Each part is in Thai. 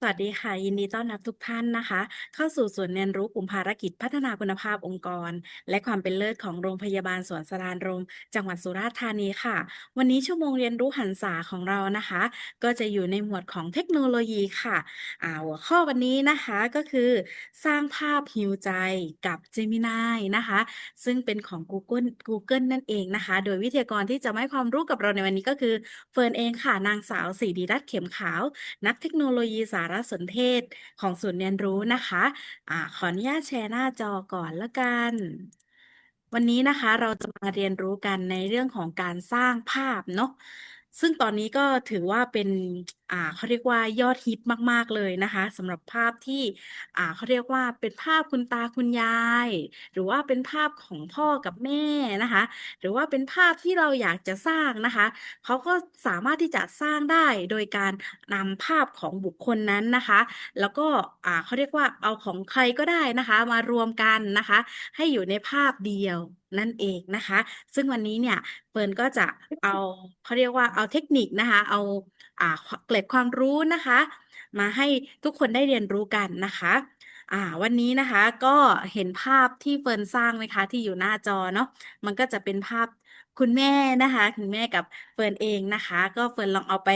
สวัสดีค่ะ ยินดีต้อนรับทุกท่านนะคะ เข้าสู่ศูนย์เรียนรู้กลุ่มภารกิจพัฒนาคุณภาพองค์กร และความเป็นเลิศของโรงพยาบาลสวนสรานรม จังหวัดสุราษฎร์ธานีค่ะ วันนี้ชั่วโมงเรียนรู้หันษาของเรานะคะ ก็จะอยู่ในหมวดของเทคโนโลยีค่ะอ่าหัวข้อวันนี้นะคะก็คือ สร้างภาพฮิวใจกับ Gemini นะคะ ซึ่งเป็นของ Google Google นั่นเองนะคะ โดยวิทยากรที่จะมาให้ความรู้กับเราในวันนี้ก็คือเฟิร์นเองค่ะนางสาวศรีดีรัตน์เข็มขาว นักเทคโนโลยีสาารสนเทศของศูนย์เรียนรู้นะคะอ่าขออนุญาตแชร์หน้าจอก่อนละกัน วันนี้นะคะเราจะมาเรียนรู้กันในเรื่องของการสร้างภาพเนาะ ซึ่งตอนนี้ก็ถือว่าเป็น อ่าเขาเรียกว่ายอดฮิตมาก ๆ เลยนะคะสำหรับภาพที่ อ่าเขาเรียกว่าเป็นภาพคุณตาคุณยาย หรือว่าเป็นภาพของพ่อกับแม่นะคะ หรือว่าเป็นภาพที่เราอยากจะสร้างนะคะ เขาก็สามารถที่จะสร้างได้โดยการนำภาพของบุคคลนั้นนะคะ แล้วก็ อ่าเขาเรียกว่าเอาของใครก็ได้นะคะ มารวมกันนะคะ ให้อยู่ในภาพเดียวนั่นเองนะคะ ซึ่งวันนี้เนี่ยเฟิร์นก็จะเอาเขาเรียกว่าเอาเทคนิคนะคะ เอาอ่าเกร็ดความรู้นะคะ มาให้ทุกคนได้เรียนรู้กันนะคะอ่าวันนี้นะคะก็เห็นภาพที่เฟิร์นสร้างไหมคะที่อยู่หน้าจอเนาะมันก็จะเป็นภาพคุณแม่นะคะ คุณแม่กับเฟิร์นเองนะคะ ก็เฟิร์นลองเอาไป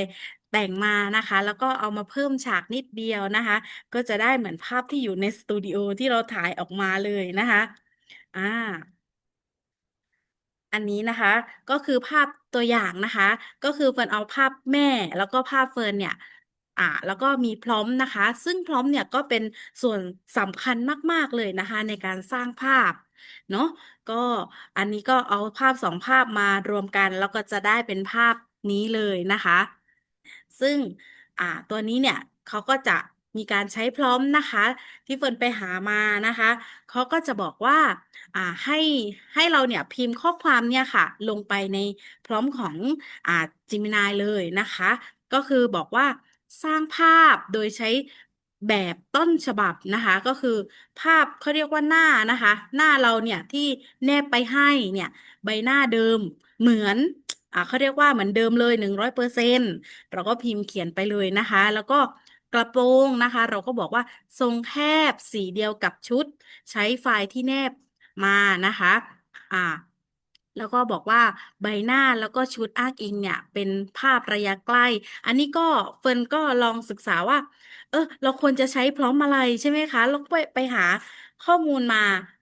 แต่งมานะคะ แล้วก็เอามาเพิ่มฉากนิดเดียวนะคะ ก็จะได้เหมือนภาพที่อยู่ในสตูดิโอที่เราถ่ายออกมาเลยนะคะอ่าอันนี้นะคะก็คือภาพ ตัวอย่างนะคะ ก็คือเฟิร์นเอาภาพแม่แล้วก็ภาพเฟิร์นเนี่ยอ่าแล้วก็มีพร้อมนะคะ ซึ่งพร้อมเนี่ยก็เป็นส่วนสำคัญมาก ๆ เลยนะคะ ในการสร้างภาพเนาะก็อันนี้ก็เอาภาพสองภาพมารวมกัน แล้วก็จะได้เป็นภาพนี้เลยนะคะ ซึ่งอ่าตัวนี้เนี่ยเขาก็จะ มีการใช้พร้อมนะคะ ที่เฟิร์นไปหามานะคะเขาก็จะบอกว่าอ่าให้ให้เราเนี่ยพิมพ์ข้อความเนี่ยค่ะ ลงไปในพร้อมของอ่า Gemini เลยนะคะ ก็คือบอกว่าสร้างภาพโดยใช้แบบต้นฉบับนะคะ ก็คือภาพเขาเรียกว่าหน้านะคะ หน้าเราเนี่ยที่แนบไปให้เนี่ย ใบหน้าเดิมเหมือนอ่าเขาเรียกว่าเหมือนเดิมเลยหนึ่งร้อยเปอร์เซ็นต์เราก็พิมพ์เขียนไปเลยนะคะ แล้วก็ กระโปรงนะคะ เราก็บอกว่าทรงแคบสีเดียวกับชุด ใช้ไฟล์ที่แนบมานะคะอ่าแล้วก็บอกว่าใบหน้าแล้วก็ชุดอ้างอิงเนี่ย เป็นภาพระยะใกล้ อันนี้ก็เฟิร์นก็ลองศึกษาว่า เออ เราควรจะใช้พร้อมอะไรใช่ไหมคะแล้วไปไปหาข้อมูลมา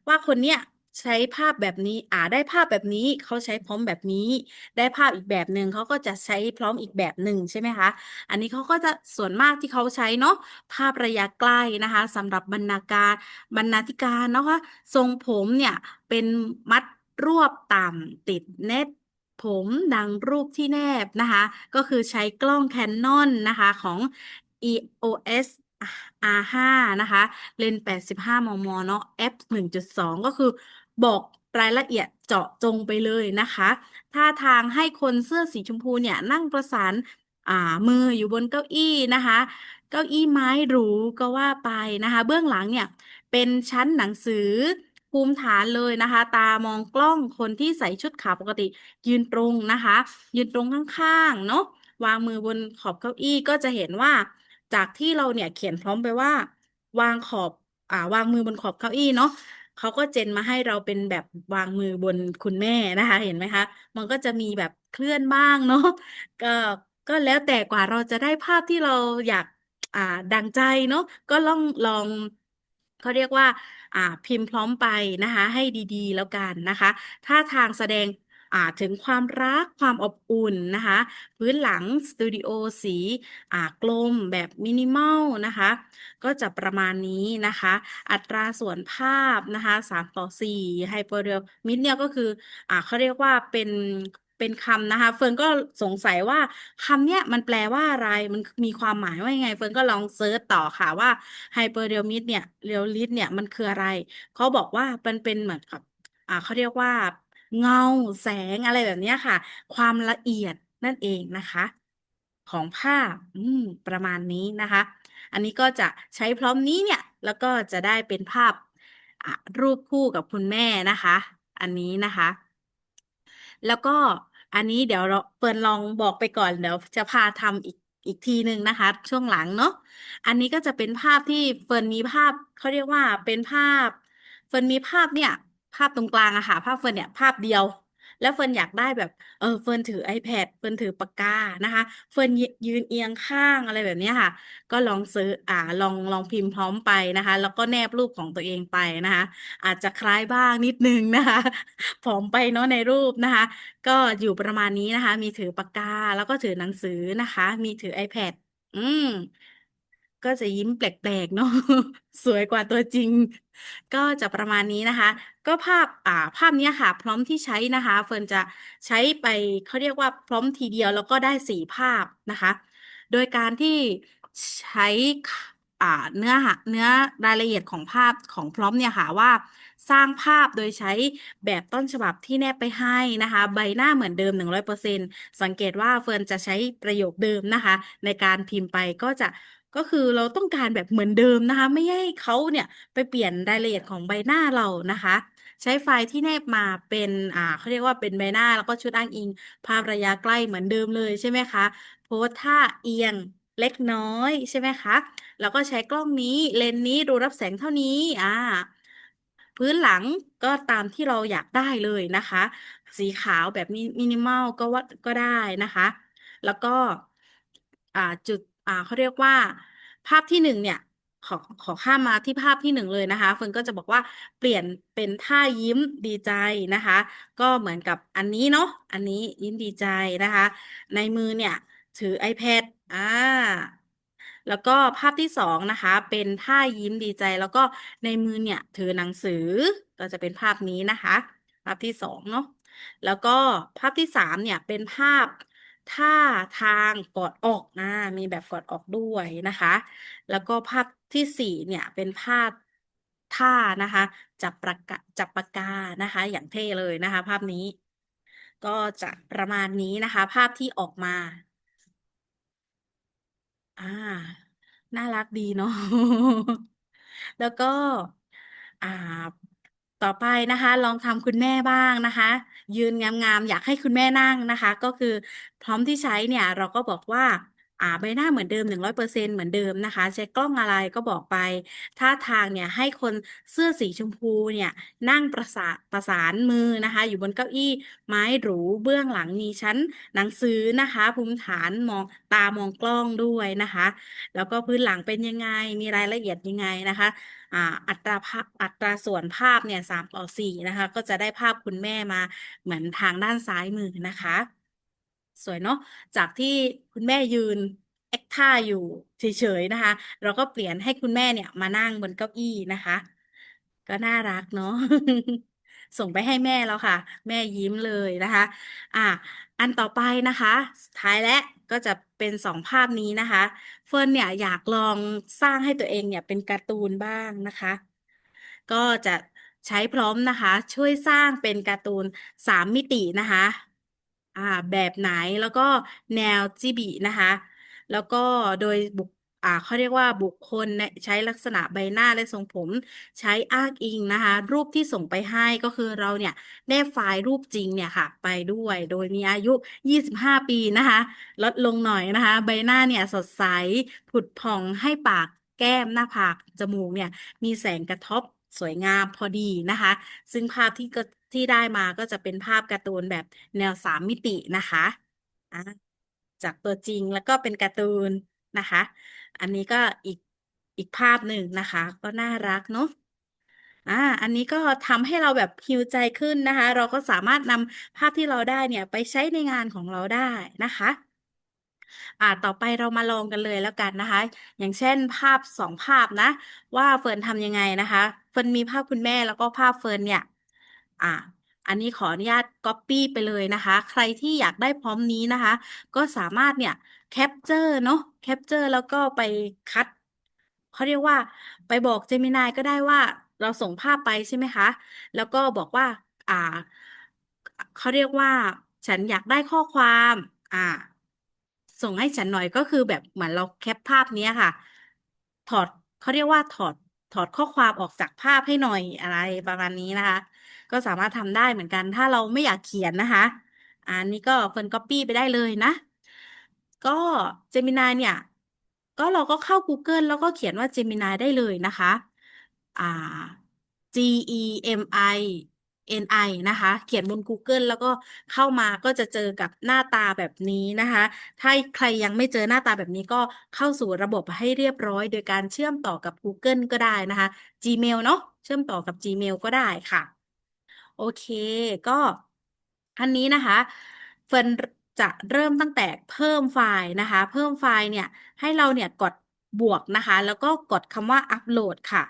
ว่าคนเนี้ย ใช้ภาพแบบนี้ อ่าได้ภาพแบบนี้เขาใช้พร้อมแบบนี้ ได้ภาพอีกแบบหนึ่งเขาก็จะใช้พร้อมอีกแบบหนึ่งใช่ไหมคะอันนี้เขาก็จะส่วนมากที่เขาใช้เนาะภาพระยะใกล้นะคะสำหรับบรรณาการบรรณาธิการเนาะคะทรงผมเนี่ยเป็นมัดรวบต่ำติดเน็ตผมดังรูปที่แนบนะคะ ก็คือใช้กล้อง Canon นะคะของ EOS R5 นะคะ เลนส์85 มม เนาะ f 1.2 ก็คือ บอกรายละเอียดเจาะจงไปเลยนะคะท่าทางให้คนเสื้อสีชมพูเนี่ยนั่งประสานอ่ามืออยู่บนเก้าอี้นะคะ เก้าอี้ไม้หรูก็ว่าไปนะคะ เบื้องหลังเนี่ยเป็นชั้นหนังสือภูมิฐานเลยนะคะ ตามองกล้องคนที่ใส่ชุดขาวปกติยืนตรงนะคะ ยืนตรงข้างๆเนาะวางมือบนขอบเก้าอี้ก็จะเห็นว่า จากที่เราเนี่ยเขียนพร้อมไปว่า วางขอบอ่าวางมือบนขอบเก้าอี้เนาะ เขาก็เจนมาให้เราเป็นแบบวางมือบนคุณแม่นะคะ เห็นไหมคะ มันก็จะมีแบบเคลื่อนบ้างเนาะก็ก็แล้วแต่กว่าเราจะได้ภาพที่เราอยากอ่าดังใจเนาะก็ลองลองเขาเรียกว่า อ่า พิมพ์พร้อมไปนะคะ ให้ดีๆ แล้วกันนะคะท่าทางแสดง ถึงความรักความอบอุ่นนะคะ พื้นหลังสตูดิโอสีอ่ากลมแบบมินิมอลนะคะ ก็จะประมาณนี้นะคะ อัตราส่วนภาพนะคะสามต่อสี่ไฮเปอร์เรียลมิดเนี่ยก็คืออ่าเขาเรียกว่าเป็นเป็นคำนะคะ เฟิร์นก็สงสัยว่าคำเนี้ยมันแปลว่าอะไรมันมีความหมายว่ายังไง เฟิร์นก็ลองเซิร์ชต่อค่ะว่าไฮเปอร์เรียลมิดเนี่ยเรียลลิสเนี่ยมันคืออะไร เขาบอกว่ามันเป็นเหมือนกับอ่าเขาเรียกว่า เงาแสงอะไรแบบนี้ค่ะ ความละเอียดนั่นเองนะคะ ของภาพอืมประมาณนี้นะคะ อันนี้ก็จะใช้พร้อมนี้เนี่ย แล้วก็จะได้เป็นภาพอะรูปคู่กับคุณแม่นะคะ อันนี้นะคะ แล้วก็อันนี้เดี๋ยวเราเปิดลองบอกไปก่อนเดี๋ยวจะพาทำอีกอีกทีหนึ่งนะคะ ช่วงหลังเนาะอันนี้ก็จะเป็นภาพที่เฟิร์นมีภาพเขาเรียกว่าเป็นภาพ เฟิร์นมีภาพเนี่ยาพตรงกลางอะค่ะ ภาพเฟิร์นเนี่ยภาพเดียว แล้วเฟิร์นอยากได้แบบ เออเฟิร์นถือ iPad เฟิร์นถือปากกานะคะ เฟิร์นยืนเอียงข้างอะไรแบบนี้ค่ะ ก็ลองซื้ออ่าลองลองพิมพ์พร้อมไปนะคะ แล้วก็แนบรูปของตัวเองไปนะคะ อาจจะคล้ายบ้างนิดนึงนะคะผอมไปเนาะในรูปนะคะ ก็อยู่ประมาณนี้นะคะ มีถือปากกาแล้วก็ถือหนังสือนะคะ มีถือ iPad อืม ก็จะยิ้มแปลกๆเนาะ สวยกว่าตัวจริง ก็จะประมาณนี้นะคะ ก็ภาพอ่าภาพเนี้ยค่ะ พร้อมที่ใช้นะคะ เฟิร์นจะใช้ไปเขาเรียกว่าพร้อมทีเดียวแล้วก็ได้สี่ภาพนะคะ โดยการที่ใช้อ่าเนื้อหาเนื้อรายละเอียดของภาพของพร้อมเนี่ยค่ะว่าสร้างภาพโดยใช้แบบต้นฉบับที่แนบไปให้นะคะ ใบหน้าเหมือนเดิม 100%สังเกตว่าเฟิร์นจะใช้ประโยคเดิมนะคะ ในการพิมพ์ไปก็จะ ก็คือเราต้องการแบบเหมือนเดิมนะคะ ไม่ให้เขาเนี่ยไปเปลี่ยนรายละเอียดของใบหน้าเรานะคะ ใช้ไฟล์ที่แนบมาเป็นอ่าเขาเรียกว่าเป็นใบหน้าแล้วก็ชุดอ้างอิง ภาพระยะใกล้เหมือนเดิมเลยใช่ไหมคะโพสท่าเอียงเล็กน้อยใช่ไหมคะแล้วก็ใช้กล้องนี้เลนส์นี้รูรับแสงเท่านี้อ่าพื้นหลังก็ตามที่เราอยากได้เลยนะคะ สีขาวแบบมินิมอลก็ว่าก็ได้นะคะ แล้วก็อ่าจุด อ่าเขาเรียกว่า ภาพที่หนึ่งเนี่ย ขอขอข้ามมาที่ภาพที่หนึ่งเลยนะคะเฟิร์นก็จะบอกว่าเปลี่ยนเป็นท่ายิ้มดีใจนะคะ ก็เหมือนกับอันนี้เนาะอันนี้ยิ้มดีใจนะคะ ในมือเนี่ย ถือ iPad อ่าแล้วก็ภาพที่สองนะคะ เป็นท่ายิ้มดีใจแล้วก็ในมือเนี่ย ถือหนังสือก็จะเป็นภาพนี้นะคะ ภาพที่สองเนาะแล้วก็ภาพที่สามเนี่ยเป็นภาพ ท่าทางกอดอกนะมีแบบกอดอกด้วยนะคะ แล้วก็ภาพที่สี่เนี่ยเป็นภาพท่านะคะจับปากกาจับปากกานะคะ อย่างเท่เลยนะคะ ภาพนี้ ก็จะประมาณนี้นะคะ ภาพที่ออกมาอ่าน่ารักดีเนาะ แล้วก็ อ่า ต่อไปนะคะ ลองทำคุณแม่บ้างนะคะ ยืนงามๆ อยากให้คุณแม่นั่งนะคะ ก็คือพร้อมที่ใช้เนี่ย เราก็บอกว่า อ่าใบหน้าเหมือนเดิมหนึ่งร้อยเปอร์เซ็นต์เหมือนเดิมนะคะใช้กล้องอะไรก็บอกไป ท่าทางเนี่ยให้คนเสื้อสีชมพูเนี่ยนั่งประสานประสานมือนะคะ อยู่บนเก้าอี้ไม้หรูเบื้องหลังมีชั้นหนังสือนะคะ ภูมิฐานมองตามองกล้องด้วยนะคะ แล้วก็พื้นหลังเป็นยังไงมีรายละเอียดยังไงนะคะอ่าอัตราภาพอัตราส่วนภาพเนี่ยสามต่อสี่นะคะ ก็จะได้ภาพคุณแม่มาเหมือนทางด้านซ้ายมือนะคะ สวยเนาะจากที่คุณแม่ยืนแอคท่าอยู่เฉยๆนะคะ เราก็เปลี่ยนให้คุณแม่เนี่ยมานั่งบนเก้าอี้นะคะ ก็น่ารักเนาะส่งไปให้แม่แล้วค่ะ แม่ยิ้มเลยนะคะ อะอันต่อไปนะคะสุดท้ายและก็จะเป็นสองภาพนี้นะคะ เฟิร์นเนี่ยอยากลองสร้างให้ตัวเองเนี่ยเป็นการ์ตูนบ้างนะคะ ก็จะใช้พร้อมนะคะ ช่วยสร้างเป็นการ์ตูนสามมิตินะคะ อ่า แบบไหนแล้วก็แนวจิบินะคะ แล้วก็โดยบุคอ่าเขาเรียกว่าบุคคลเนี่ยใช้ลักษณะใบหน้าและทรงผมใช้อ้างอิงนะคะ รูปที่ส่งไปให้ก็คือเราเนี่ยแนบไฟล์รูปจริงเนี่ยค่ะ ไปด้วย โดยมีอายุ 25 ปีนะคะ ลดลงหน่อยนะคะ ใบหน้าเนี่ยสดใสผุดผ่องให้ปากแก้มหน้าผากจมูกเนี่ย มีแสงกระทบสวยงามพอดีนะคะ ซึ่งภาพที่ก็ ที่ได้มาก็จะเป็นภาพการ์ตูนแบบแนวสามมิตินะคะอะจากตัวจริงแล้วก็เป็นการ์ตูนนะคะ อันนี้ก็อีกอีกภาพหนึ่งนะคะ ก็น่ารักเนาะอ่า อันนี้ก็ทำให้เราแบบฮิวใจขึ้นนะคะ เราก็สามารถนำภาพที่เราได้เนี่ยไปใช้ในงานของเราได้นะคะอ่าต่อไปเรามาลองกันเลยแล้วกันนะคะ อย่างเช่นภาพสองภาพนะ ว่าเฟิร์นทำยังไงนะคะ เฟิร์นมีภาพคุณแม่แล้วก็ภาพเฟิร์นเนี่ย อ่าอันนี้ขออนุญาตก๊อปปี้ไปเลยนะคะ ใครที่อยากได้พร้อมนี้นะคะ ก็สามารถเนี่ยแคปเจอร์เนาะแคปเจอร์แล้วก็ไปคัดเขาเรียกว่า ไปบอกเจมินายก็ได้ว่าเราส่งภาพไปใช่ไหมคะ แล้วก็บอกว่า อ่าเขาเรียกว่า ฉันอยากได้ข้อความ อ่า ส่งให้ฉันหน่อยก็คือแบบเหมือนเราแคปภาพเนี้ยค่ะ ถอดเขาเรียกว่าถอดถอดข้อความออกจากภาพให้หน่อยอะไรประมาณนี้นะคะ ก็สามารถทำได้เหมือนกัน ถ้าเราไม่อยากเขียนนะคะอันนี้ก็เฟิร์นก๊อปปี้ไปได้เลยนะ ก็เจมินายเนี่ย ก็เราก็เข้า Google แล้วก็เขียนว่าเจมินายได้เลยนะคะ อ่า G E M I N I นะคะ เขียนบน Google แล้วก็เข้ามาก็จะเจอกับหน้าตาแบบนี้นะคะ ถ้าใครยังไม่เจอหน้าตาแบบนี้ก็เข้าสู่ระบบให้เรียบร้อย โดยการเชื่อมต่อกับ Google ก็ได้นะคะ Gmail เนาะเชื่อมต่อกับ Gmail ก็ได้ค่ะ โอเค ก็อันนี้นะคะเฟิร์นจะเริ่มตั้งแต่เพิ่มไฟล์นะคะ เพิ่มไฟล์เนี่ย ให้เราเนี่ยกดบวกนะคะ แล้วก็กดคำว่าอัปโหลดค่ะ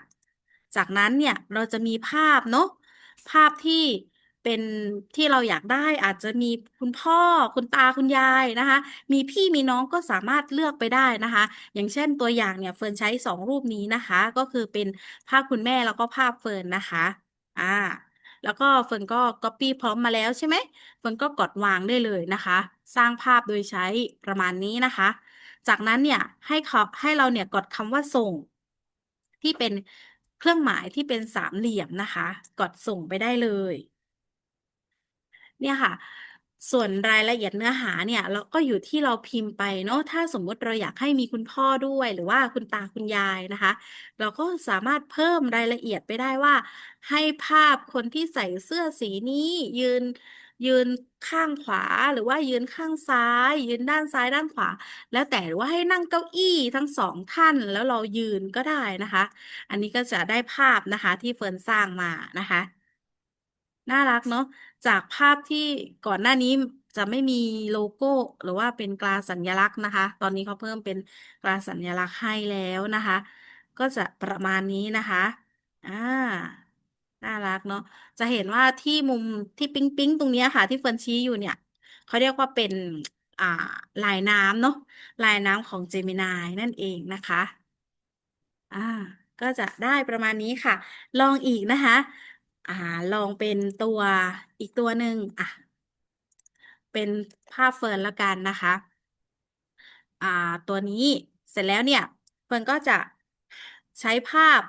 จากนั้นเนี่ยเราจะมีภาพเนาะภาพที่เป็นที่เราอยากได้อาจจะมีคุณพ่อคุณตาคุณยายนะคะ มีพี่มีน้องก็สามารถเลือกไปได้นะคะ อย่างเช่นตัวอย่างเนี่ยเฟิร์นใช้สองรูปนี้นะคะ ก็คือเป็นภาพคุณแม่แล้วก็ภาพเฟิร์นนะคะ อ่า แล้วก็เฟิร์นก็ Copy พร้อมมาแล้วใช่ไหมเฟิร์นก็กดวางได้เลยนะคะ สร้างภาพโดยใช้ประมาณนี้นะคะ จากนั้นเนี่ยให้เขาให้เราเนี่ยกดคำว่าส่ง ที่เป็นเครื่องหมายที่เป็นสามเหลี่ยมนะคะ กดส่งไปได้เลย เนี่ยค่ะ ส่วนรายละเอียดเนื้อหาเนี่ย เราก็อยู่ที่เราพิมพ์ไปเนาะถ้าสมมุติเราอยากให้มีคุณพ่อด้วยหรือว่าคุณตาคุณยายนะคะ เราก็สามารถเพิ่มรายละเอียดไปได้ว่า ให้ภาพคนที่ใส่เสื้อสีนี้ ยืน ยืนข้างขวาหรือว่ายืนข้างซ้าย ยืนด้านซ้ายด้านขวา แล้วแต่หรือว่าให้นั่งเก้าอี้ทั้งสองท่านแล้วเรายืนก็ได้นะคะ อันนี้ก็จะได้ภาพนะคะที่เฟิร์นสร้างมานะคะ น่ารักเนาะ จากภาพที่ก่อนหน้านี้จะไม่มีโลโก้ หรือว่าเป็นตราสัญลักษณ์นะคะ ตอนนี้เขาเพิ่มเป็นตราสัญลักษณ์ให้แล้วนะคะ ก็จะประมาณนี้นะคะอ่าน่ารักเนาะจะเห็นว่าที่มุมที่ปิ๊งปิ๊งตรงนี้ค่ะ ที่เฟิร์นชี้อยู่เนี่ยเขาเรียกว่าเป็นอ่าลายน้ำเนาะลายน้ำของเจมินายนั่นเองนะคะ อ่า ก็จะได้ประมาณนี้ค่ะ ลองอีกนะคะ อ่า ลองเป็นตัวอีกตัวหนึ่งอะ เป็นภาพเฟิร์นละกันนะคะ อ่า ตัวนี้เสร็จแล้วเนี่ย เฟิร์นก็จะใช้ภาพ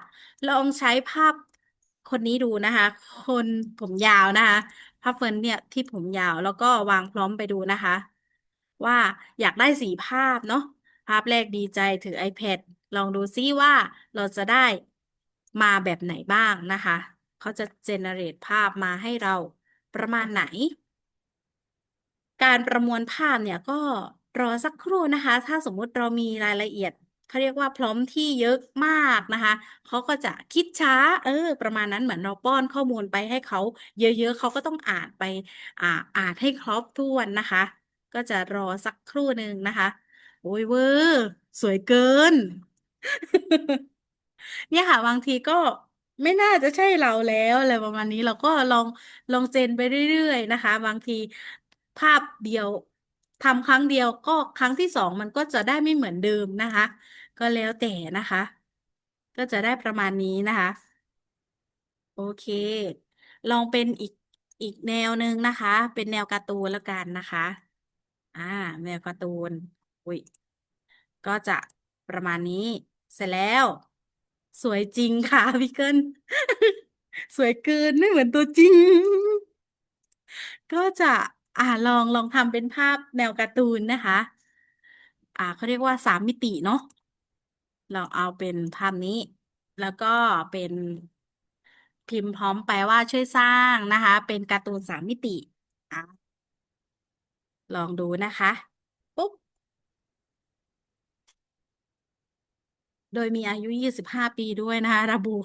ลองใช้ภาพคนนี้ดูนะคะ คนผมยาวนะคะภาพเฟิร์นเนี่ยที่ผมยาวแล้วก็วางพร้อมไปดูนะคะ ว่าอยากได้สีภาพเนาะภาพแรกดีใจถือ iPad ลองดูซิว่าเราจะได้มาแบบไหนบ้างนะคะ เขาจะเจเนเรตภาพมาให้เราประมาณไหน การประมวลภาพเนี่ยก็รอสักครู่นะคะ ถ้าสมมุติเรามีรายละเอียดเขาเรียกว่าพร้อมที่เยอะมากนะคะเขาก็จะคิดช้า เออ ประมาณนั้นเหมือนเราป้อนข้อมูลไปให้เขาเยอะๆเขาก็ต้องอ่านไป อ่าอ่านให้ครบถ้วนนะคะ ก็จะรอสักครู่หนึ่งนะคะ โอ้ยเวอร์สวยเกิน เนี่ยค่ะบางทีก็ ไม่น่าจะใช่เราแล้วอะไรประมาณนี้เราก็ลองลองเจนไปเรื่อยๆนะคะ บางทีภาพเดียวทำครั้งเดียวก็ครั้งที่สองมันก็จะได้ไม่เหมือนเดิมนะคะ ก็แล้วแต่นะคะ ก็จะได้ประมาณนี้นะคะ โอเค ลองเป็นอีกอีกแนวหนึ่งนะคะ เป็นแนวการ์ตูนแล้วกันนะคะ อ่า แนวการ์ตูนอุ้ยก็จะประมาณนี้เสร็จแล้ว สวยจริงค่ะพี่เกิลสวยเกินไม่เหมือนตัวจริง ก็จะอ่าลองลองทำเป็นภาพแนวการ์ตูนนะคะ อ่าเขาเรียกว่าสามมิติเนาะเราเอาเป็นภาพนี้ แล้วก็เป็นพิมพ์พร้อมไปว่าช่วยสร้างนะคะ เป็นการ์ตูนสามมิติอะลองดูนะคะปุ๊บ โดยมีอายุ 25 ปีด้วยนะคะระบุ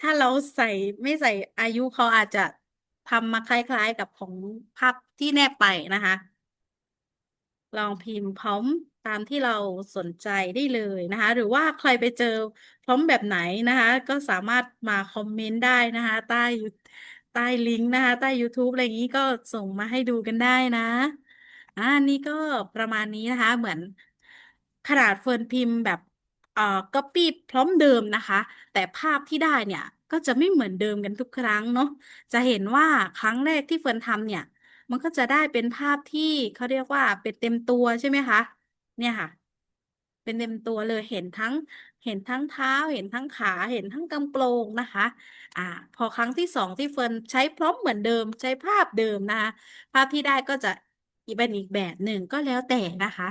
ถ้าเราใส่ไม่ใส่อายุเขาอาจจะทำมาคล้ายๆกับของภาพที่แนบไปนะคะ ลองพิมพ์พร้อมตามที่เราสนใจได้เลยนะคะ หรือว่าใครไปเจอพร้อมแบบไหนนะคะ ก็สามารถมาคอมเมนต์ได้นะคะ ใต้ใต้ลิงก์นะคะ ใต้ YouTube อะไรอย่างนี้ก็ส่งมาให้ดูกันได้นะอ่านี่ก็ประมาณนี้นะคะ เหมือนขนาดเฟิร์นพิมพ์แบบ เอ่อก๊อปปี้พร้อมเดิมนะคะ แต่ภาพที่ได้เนี่ยก็จะไม่เหมือนเดิมกันทุกครั้งเนาะ จะเห็นว่าครั้งแรกที่เฟิร์นทำเนี่ย มันก็จะได้เป็นภาพที่เขาเรียกว่าเป็นเต็มตัวใช่ไหมคะ เนี่ยค่ะ เป็นเต็มตัวเลยเห็นทั้งเห็นทั้งเท้า เห็นทั้งขาเห็นทั้งกำโปรงนะคะ อ่า พอครั้งที่สองที่เฟิร์นใช้พร้อมเหมือนเดิม ใช้ภาพเดิมนะคะภาพที่ได้ก็จะอีกเป็นอีกแบบหนึ่งก็แล้วแต่นะคะ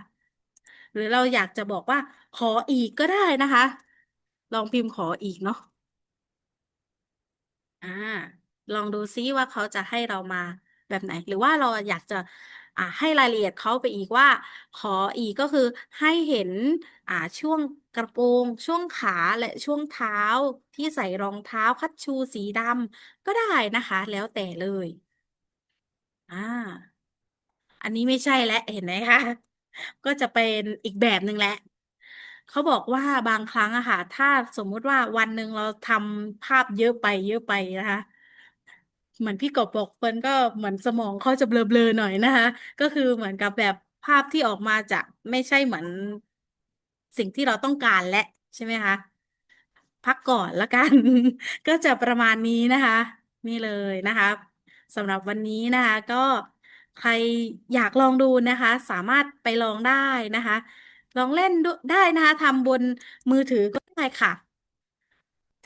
หรือเราอยากจะบอกว่าขออีกก็ได้นะคะ ลองพิมพ์ขออีกเนาะอ่า ลองดูซิว่าเขาจะให้เรามาแบบไหน หรือว่าเราอยากจะอ่าให้รายละเอียดเขาไปอีกว่า ขออีกก็คือให้เห็นอ่าช่วงกระโปรง ช่วงขาและช่วงเท้าที่ใส่รองเท้าคัชชูสีดำก็ได้นะคะ แล้วแต่เลย อ่า อันนี้ไม่ใช่และเห็นไหมคะ ก็จะเป็นอีกแบบหนึ่งแหละ เขาบอกว่าบางครั้งอะค่ะ ถ้าสมมุติว่าวันหนึ่งเราทำภาพเยอะไปเยอะไปนะคะ เหมือนพี่กบบอกเฟิร์นก็เหมือนสมองเขาจะเบลอๆหน่อยนะคะ ก็คือเหมือนกับแบบภาพที่ออกมาจะไม่ใช่เหมือนสิ่งที่เราต้องการและใช่ไหมคะ พักก่อนละกัน ก็จะประมาณนี้นะคะ นี่เลยนะคะสำหรับวันนี้นะคะ ก็ ใครอยากลองดูนะคะ สามารถไปลองได้นะคะ ลองเล่นได้นะคะทำบนมือถือก็ได้ค่ะ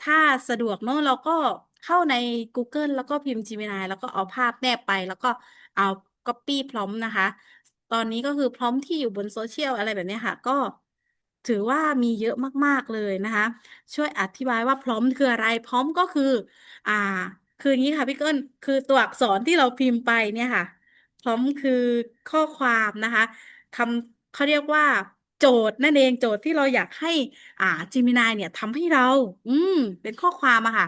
ถ้าสะดวกเนอะเราก็เข้าใน Google แล้วก็พิมพ์ Gemini แล้วก็เอาภาพแนบไป แล้วก็เอา Copy พร้อมนะคะ ตอนนี้ก็คือพร้อมที่อยู่บนโซเชียลอะไรแบบนี้ค่ะ ก็ถือว่ามีเยอะมากๆเลยนะคะ ช่วยอธิบายว่าพร้อมคืออะไร พร้อมก็คือ อ่า คืออย่างนี้ค่ะพี่เกิ้ลคือตัวอักษรที่เราพิมพ์ไปเนี่ยค่ะ พร้อมคือข้อความนะคะทำเขาเรียกว่าโจทย์นั่นเองโจทย์ที่เราอยากให้ อ่าจิมินายเนี่ยทำให้เรา อืม เป็นข้อความอะค่ะ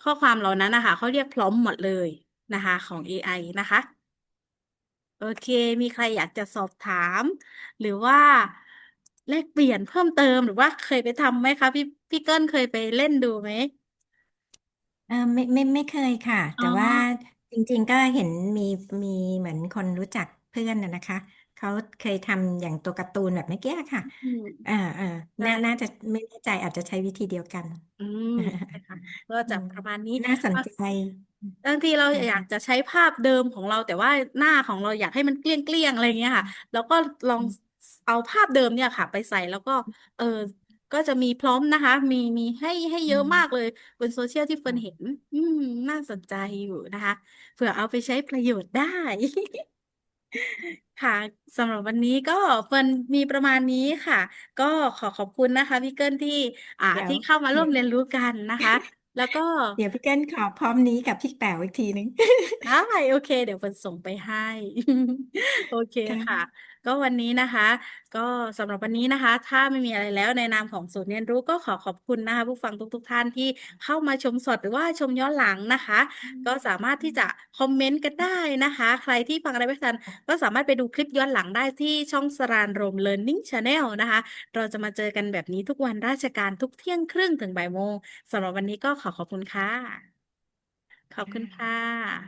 ข้อความเหล่านั้นนะคะเขาเรียกพร้อมหมดเลยนะคะ ของ AI นะคะ โอเค มีใครอยากจะสอบถาม หรือว่าแลกเปลี่ยนเพิ่มเติมหรือว่าเคยไปทำไหมคะพี่พี่เกิ้ลเคยไปเล่นดูไหม เออไม่ไม่ไม่เคยค่ะ อ๋อแต่ว่า จริงๆ ก็เห็นมีมีเหมือนคนรู้จักเพื่อนนะนะคะ เขาเคยทำอย่างตัวการ์ตูนแบบเมื่อกี้ค่ะ อืมอ่าอ่าน่าน่าได้จะไม่แน่ใจอาจจะใช้วิธีเดียวกัน อืมใช่ค่ะก็อืมจะประมาณนี้น่าสนใจบางทีเราอยากนะคะจะใช้ภาพเดิมของเรา แต่ว่าหน้าของเราอยากให้มันเกลี้ยงเกลี้ยงอะไรเงี้ยค่ะ แล้วก็ลองเอาภาพเดิมเนี่ยค่ะ ไปใส่แล้วก็ เออ ก็จะมีพร้อมนะคะ มีมีให้ให้เยอือะมากเลมยบนโซเชียลที่เฟิร์นเห็น อืม น่าสนใจอยู่นะคะเผื่อเอาไปใช้ประโยชน์ได้ ค่ะสำหรับวันนี้ก็เฟิร์นมีประมาณนี้ค่ะ ก็ขอขอบคุณนะคะพี่เกิลที่ อ่า เดี๋ยวที่เข้ามาร่เดี๋ยววมเรียนรู้กันนะคะ แล้วก็ เดี๋ยวพี่เกิ้ลขอพร้อมนี้กับพี่แป๋วอีกทีนึง ได้โอเค เดี๋ยวเฟิร์นส่งไปให้ โอเคค่ะ ค่ะ ก็วันนี้นะคะ ก็สำหรับวันนี้นะคะ ถ้าไม่มีอะไรแล้วในนามของศูนย์เรียนรู้ก็ขอขอบคุณนะคะ ผู้ฟังทุกๆท่านที่เข้ามาชมสดหรือว่าชมย้อนหลังนะคะ ก็สามารถที่จะคอมเมนต์กันได้นะคะ ใครที่ฟังอะไรไม่ทันก็สามารถไปดูคลิปย้อนหลังได้ที่ช่องสรานรม Learning Channel นะคะ เราจะมาเจอกันแบบนี้ทุกวันราชการทุกเที่ยงครึ่งถึงบ่ายโมงสำหรับวันนี้ก็ขอขอบคุณค่ะ ขอบคุณค่ะ